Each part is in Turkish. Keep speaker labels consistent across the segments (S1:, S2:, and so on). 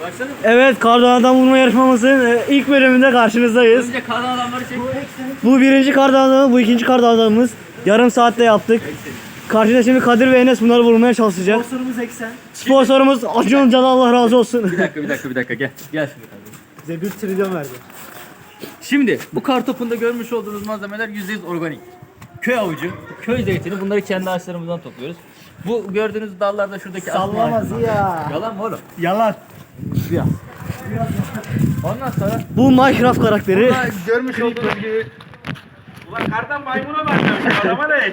S1: Başladı mı?
S2: Evet kardan adam vurma yarışmamızın e, ilk bölümünde karşınızdayız.
S1: Önce kardan adamları çek.
S2: Bu birinci kardan adamı, bu ikinci kardan adamımız. Yarım saatte yaptık. Karşıda şimdi Kadir ve Enes bunları vurmaya çalışacak.
S3: Sponsorumuz Eksen.
S2: Sponsorumuz Acun Can Allah razı olsun.
S1: Bir dakika bir dakika bir dakika gel. Gel şimdi kardeşim.
S3: Bize 1 trilyon verdi.
S1: Şimdi bu kartopunda görmüş olduğunuz malzemeler %100 organik. Köy avucu, köy zeytini bunları kendi ağaçlarımızdan topluyoruz. Bu gördüğünüz dallarda şuradaki
S3: Sallamaz ya.
S1: Yalan mı oğlum?
S3: Yalan.
S1: Ondan sonra
S2: Bu Minecraft karakteri.
S1: burada görmüş olduğunuz gibi
S4: Ulan kardan maymuna başlamış adama ne?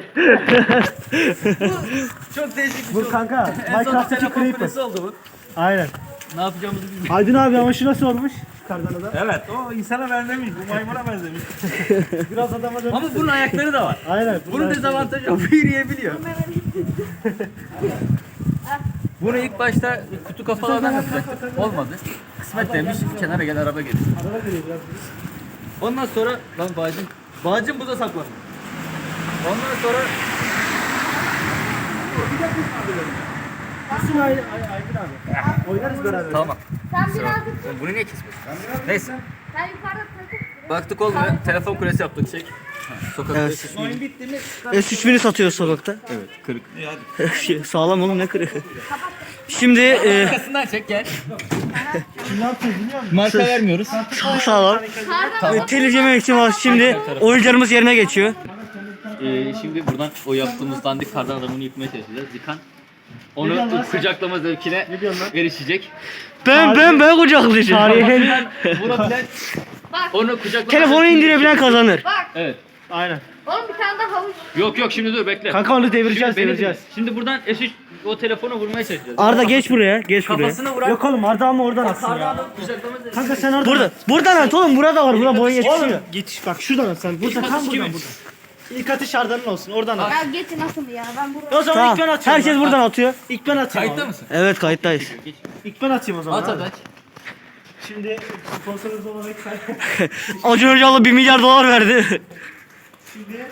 S1: çok değişik bir şey
S3: Bu
S1: oldu.
S3: kanka
S1: En son
S3: Minecraft'taki
S1: telefon
S3: creeper.
S1: kulesi oldu bu.
S3: Aynen.
S1: Ne yapacağımızı bilmiyoruz.
S3: Aydın abi ama şu nasıl olmuş? Kardan adam.
S4: Evet o insana benzemiş bu maymuna benzemiş.
S3: Biraz adama dön.
S1: Ama bunun ayakları da var.
S3: Aynen.
S1: Bunun dezavantajı o bu yürüyebiliyor. Bunu ilk başta kutu kafalardan yapacaktık. Olmadı. Kısmet demiş. Kenara gel araba getir.
S3: Araba geliyor biraz.
S1: Ondan sonra lan bağcım. Bağcım burada saklandı. Ondan sonra
S3: Nasıl Ay- Ay- Aydın abi? Oynarız beraber.
S1: tamam.
S5: Sen birazcık
S1: Oğlum Bunu niye kesmiyorsun? Neyse.
S5: sen yukarıda takıp
S1: Baktık olmuyor. Telefon kulesi yaptık çek. Sokakta
S2: Evet.
S1: evet.
S3: Oyun bitti mi?
S2: S3000'i satıyor sokakta.
S1: evet kırık.
S2: Şey, Sağlam oğlum ne kırık. Şimdi e,
S1: Arkasından çek gel. Marka vermiyoruz.
S2: sağ- sağlam. E, telif yememek için var. Şimdi oyuncularımız yerine geçiyor.
S1: Ee, şimdi buradan o yaptığımız dandik kardan adamını yıkmaya çalışacağız. Yıkan onu kucaklama zevkine erişecek.
S2: Ben ben ben kucaklayacağım.
S1: Tarihin vurabilen onu kucaklama
S2: Telefonu indirebilen kazanır.
S5: bak.
S1: Evet.
S3: Aynen.
S5: Oğlum bir tane daha havuç.
S1: Yok yok şimdi dur bekle.
S3: Kanka onu devireceğiz
S1: Şimdi beni
S3: devireceğiz.
S1: dinle. Şimdi buradan S3 o telefonu vurmaya çalışacağız.
S2: Arda geç buraya, geç buraya.
S1: Kafasına vuran
S3: Yok oğlum Arda ama oradan atsın ya. Kanka sen oradan.
S2: Burada, buradan at oğlum, burada var, burada boya yetişiyor.
S3: Oğlum git bak şuradan at sen. Burada
S1: atış
S3: tam buradan buradan. İlk atış Arda'nın olsun oradan at.
S5: Ya geç nasıl ya ben buraya.
S3: O zaman ilk ben
S2: Tamam,
S3: atıyorum.
S2: herkes buradan atıyor.
S3: İlk ben atayım.
S1: Kayıtta mısın?
S2: Evet, kayıttayız.
S3: İlk ben atayım o zaman.
S1: At at aç.
S3: Şimdi sponsorumuz olan Eksen.
S2: Acun Ilıcalı 1 milyar dolar verdi.
S3: Şimdi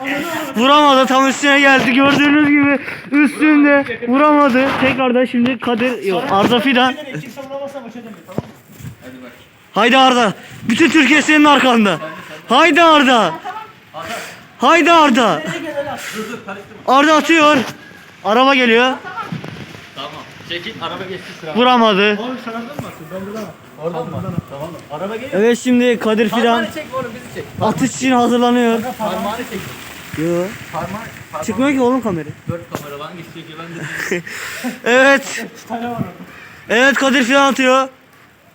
S2: Vuramadı, tam üstüne geldi. Gördüğünüz gibi üstünde vuramadı. Tekrardan şimdi Kadir, yok Arda Fidan. Haydi Arda. Bütün Türkiye senin arkanda. Haydi Arda. Haydi Arda. Arda atıyor. Araba geliyor.
S1: Çekil araba geçti sıra.
S2: Vuramadı.
S3: Oğlum sen Arda'nı mı? Ben buradan.
S1: Oradan mı? Tamam. Araba geliyor.
S2: Evet şimdi Kadir Fidan
S1: Parmağını çek oğlum bizi çek.
S2: atış için hazırlanıyor.
S1: Parmağını çek.
S2: Yo.
S1: Parmağı. parmağı.
S2: Çıkmıyor ki oğlum kamera.
S1: Dört kamera lan geçecek ya ben de.
S2: Evet.
S3: tane var orada.
S2: Evet Kadir Fidan atıyor.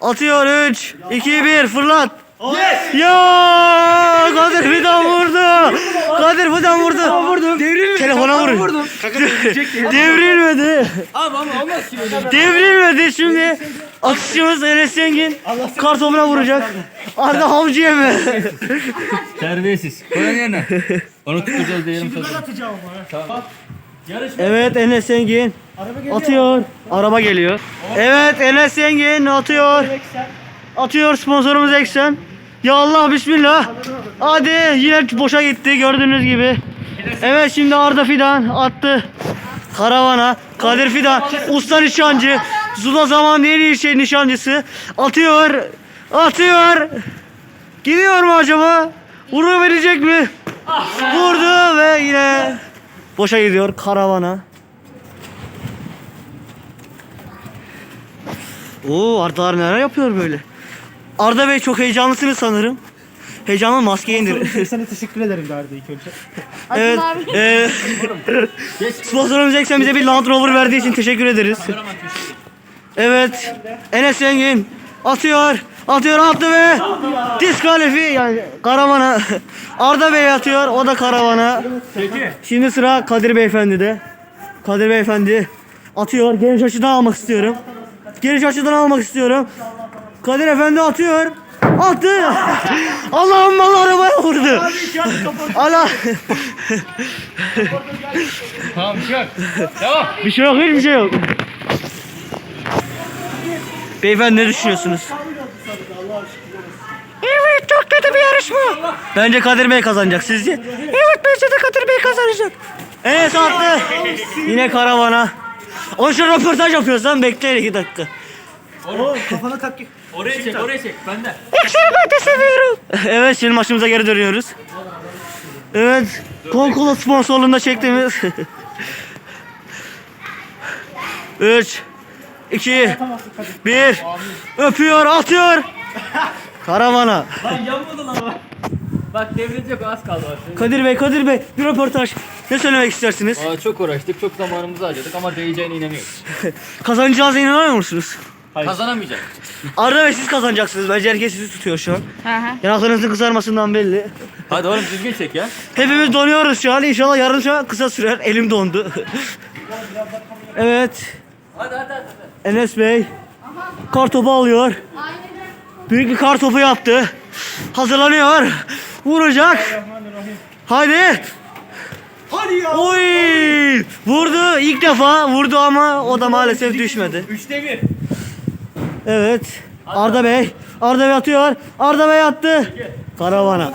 S2: Atıyor 3 2 1 fırlat.
S3: Yes!
S2: Ya Kadir Fidan vurdu. Kadir Fidan vurdu. Vurdum. Devrilmedi. Devrilmedi.
S1: Abi ama olmaz ki böyle.
S2: Devrilmedi şimdi. Atışımız Enes Zengin. Kartopuna vuracak. Arda Havcı yeme.
S1: Terbiyesiz. Koyun yerine. Onu tutacağız diyelim
S3: Şimdi ben atacağım ama.
S1: Tamam.
S2: Evet Enes Zengin
S3: Araba geliyor.
S2: atıyor. Araba geliyor. Evet Enes Zengin atıyor. Atıyor sponsorumuz Eksen. Ya Allah bismillah. Hadi yine boşa gitti gördüğünüz gibi. Evet şimdi Arda Fidan attı. Karavana. Kadir Fidan usta nişancı. Zula zaman en iyi şey nişancısı. Atıyor. Atıyor. Gidiyor mu acaba? Vuru verecek mi? Vurdu ve yine boşa gidiyor karavana. Oo Arda neler yapıyor böyle? Arda Bey çok heyecanlısınız sanırım. Heyecanlı maskeyi indir.
S3: Sana teşekkür ederim Arda ilk önce.
S2: evet.
S5: abi.
S2: eee sponsorumuz Eksen bize bir Land Rover verdiği için teşekkür ederiz. Evet. Enes Zengin atıyor. Atıyor attı ve diskalifi yani karavana. Arda Bey atıyor o da karavana.
S4: Peki.
S2: Şimdi sıra Kadir Beyefendi'de. Kadir Beyefendi atıyor. Geniş açıdan almak istiyorum. Geniş açıdan almak istiyorum. Kadir Efendi atıyor. Attı. Allah'ım bana arabaya vurdu. Allah.
S1: Tamam çık. Devam.
S2: bir şey yok hiçbir şey yok. Beyefendi ne düşünüyorsunuz? Evet çok kötü bir yarışma. Bence Kadir Bey kazanacak sizce? Evet bence de Kadir Bey kazanacak. Enes attı. Yine karavana. O şu röportaj yapıyoruz lan bekleyin iki dakika.
S3: Oğlum kafana tak.
S1: Oraya çek, oraya çek. Bende.
S2: evet şimdi maçımıza geri dönüyoruz. Evet. Coca-Cola sponsorluğunda çektiğimiz. 3 2 1 Öpüyor, atıyor. Karavana.
S1: Lan yanmadı lan o. Bak devrilecek az kaldı bak.
S2: Kadir Bey, Kadir Bey bir röportaj. Ne söylemek istersiniz?
S1: Aa, çok uğraştık, çok zamanımızı harcadık ama değeceğine inanıyoruz.
S2: Kazanacağınıza inanıyor musunuz?
S1: Kazanamayacak.
S2: Arda Bey siz kazanacaksınız. Bence herkes sizi tutuyor şu an.
S5: Hı hı.
S2: Yanaklarınızın kızarmasından belli.
S1: Hadi oğlum düzgün çek ya.
S2: Hepimiz donuyoruz şu an. İnşallah yarın şu an kısa sürer. Elim dondu. evet.
S1: Hadi hadi hadi.
S2: Enes Bey. Kar topu alıyor. Büyük bir kar topu yaptı. Hazırlanıyor. Vuracak. Haydi.
S3: Hadi ya.
S2: Oy! Vurdu. İlk defa vurdu ama o da maalesef düşmedi.
S1: Üçte bir.
S2: Evet. Arda Bey. Arda Bey atıyor. Arda Bey attı. Karavana.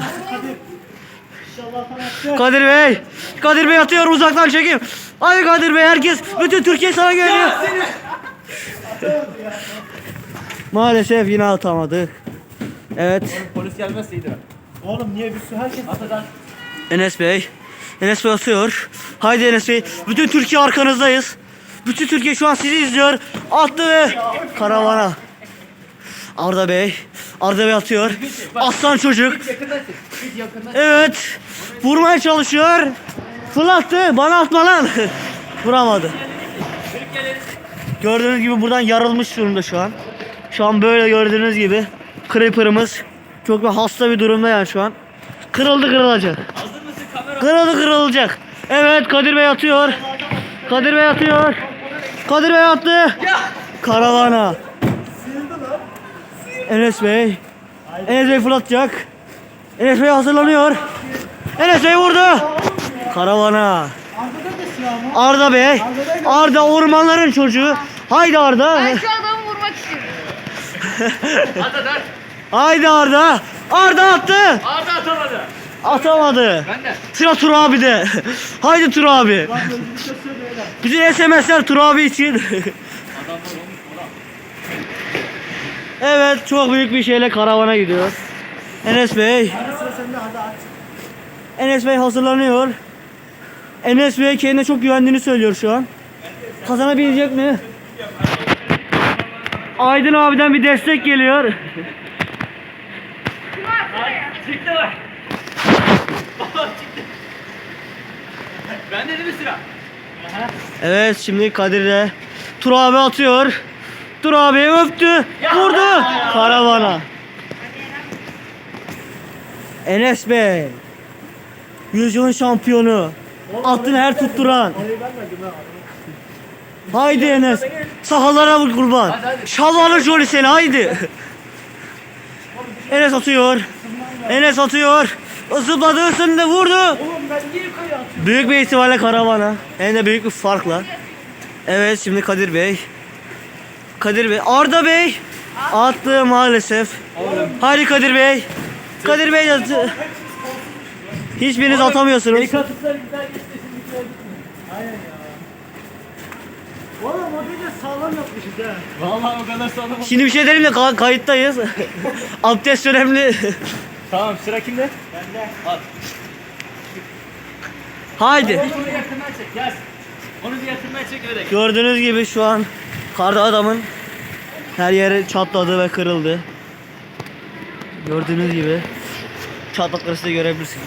S2: Kadir Bey. Kadir Bey atıyor uzaktan çekim. Hadi Kadir Bey herkes bütün Türkiye sana geliyor. Maalesef yine atamadık. Evet.
S1: Polis gelmezse iyiydi.
S3: Oğlum niye bir sürü herkes
S1: At hadi.
S2: Enes Bey. Enes Bey atıyor. Haydi Enes Bey. Bütün Türkiye arkanızdayız. Bütün Türkiye şu an sizi izliyor. Attı ve karavana. Arda Bey. Arda Bey atıyor. Aslan çocuk. Evet. Vurmaya çalışıyor. Fırlattı. Bana atma lan. Vuramadı. Gördüğünüz gibi buradan yarılmış durumda şu an. Şu an böyle gördüğünüz gibi. Creeper'ımız çok bir hasta bir durumda yani şu an. Kırıldı kırılacak. Kırıldı kırılacak. Evet Kadir Bey atıyor. Kadir Bey atıyor. Kadir Bey attı. Karavana. Enes Bey. Enes Bey fırlatacak. Enes Bey hazırlanıyor. Enes Bey vurdu. Karavana. Arda Bey. Arda ormanların çocuğu. Haydi Arda.
S5: Ben şu adamı vurmak istiyorum.
S2: Haydi Arda. Arda attı.
S1: Arda atamadı.
S2: Atamadı.
S1: Ben de.
S2: Sıra Tur abi de. Haydi Tur abi. Bütün SMS'ler Tur abi için. evet çok büyük bir şeyle karavana gidiyor. Enes Bey. Enes Bey hazırlanıyor. Enes Bey kendine çok güvendiğini söylüyor şu an. Kazanabilecek mi? Aydın abiden bir destek geliyor.
S1: Çıktı bak. Baba çıktı. Bende de bir sıra.
S2: Evet şimdi Kadir'de. Tur abi atıyor. Tur abi öptü. Vurdu. Karavana. Enes Bey. Yüzyılın şampiyonu. Attın her tutturan. Haydi Enes. Sahalara vur kurban. Şalvarlı Joli seni haydi. Enes atıyor. Enes atıyor. Zıpladı ısındı vurdu.
S3: Oğlum ben niye yukarı atıyorum?
S2: Büyük bir ihtimalle karavana. Hem de büyük bir farkla. Evet şimdi Kadir Bey. Kadir Bey. Arda Bey. Attı maalesef. Hadi Kadir Bey. Kadir Bey attı. Hiçbiriniz atamıyorsunuz.
S1: Katıklar güzel geçti şimdi
S3: Oğlum o gece sağlam yapmışız ha.
S1: Vallahi o kadar sağlam.
S2: Şimdi bir şey derim de ka- kayıttayız. Abdest önemli.
S1: Tamam sıra kimde? Bende. At.
S2: Haydi.
S1: Onu yakından çek gel. Onu bir yakından çek öyle.
S2: Gördüğünüz gibi şu an karda adamın her yeri çatladı ve kırıldı. Gördüğünüz gibi çatlakları siz de görebilirsiniz.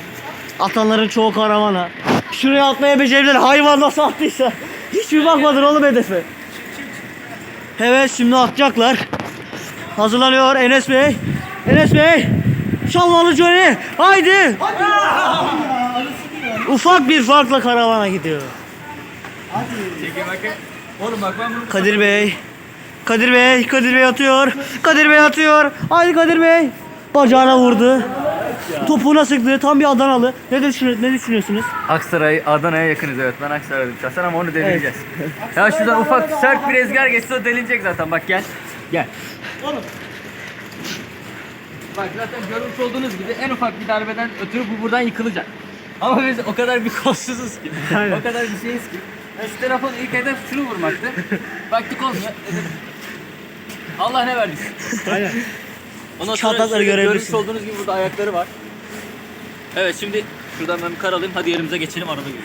S2: Atanların çoğu karavana. Şuraya atmaya becerdiler. Hayvan nasıl attıysa. Hiç mi bakmadın oğlum hedefe? Evet şimdi atacaklar. Hazırlanıyor Enes Bey. Enes Bey. Şalvalı Johnny. Haydi. Ufak bir farkla karavana gidiyor.
S1: Çekin bakayım. Oğlum bak ben bunu
S2: Kadir Bey. Kadir Bey, Kadir Bey atıyor. Kadir Bey atıyor. Haydi Kadir Bey. Bacağına vurdu. Topuğuna sıktı. Tam bir Adanalı. Ne, düşünü ne düşünüyorsunuz?
S1: Aksaray, Adana'ya yakınız evet. Ben Aksaray'dım şahsen ama onu devireceğiz. ya şuradan ufak sert bir rüzgar geçse o delinecek zaten. Bak gel. Gel.
S3: Oğlum
S1: Bak zaten görmüş olduğunuz gibi en ufak bir darbeden ötürü bu buradan yıkılacak. Ama biz o kadar bir kolsuzuz ki. o kadar bir şeyiz ki. Ya şu telefon ilk hedef şunu vurmaktı. Baktık olmuyor. Dedim, Allah ne verdiyse.
S3: Aynen.
S1: Ondan sonra
S2: Çatlakları
S1: şöyle
S2: görebilirsin.
S1: Görmüş olduğunuz gibi burada ayakları var. Evet şimdi şuradan ben bir kar alayım. Hadi yerimize geçelim araba gidelim.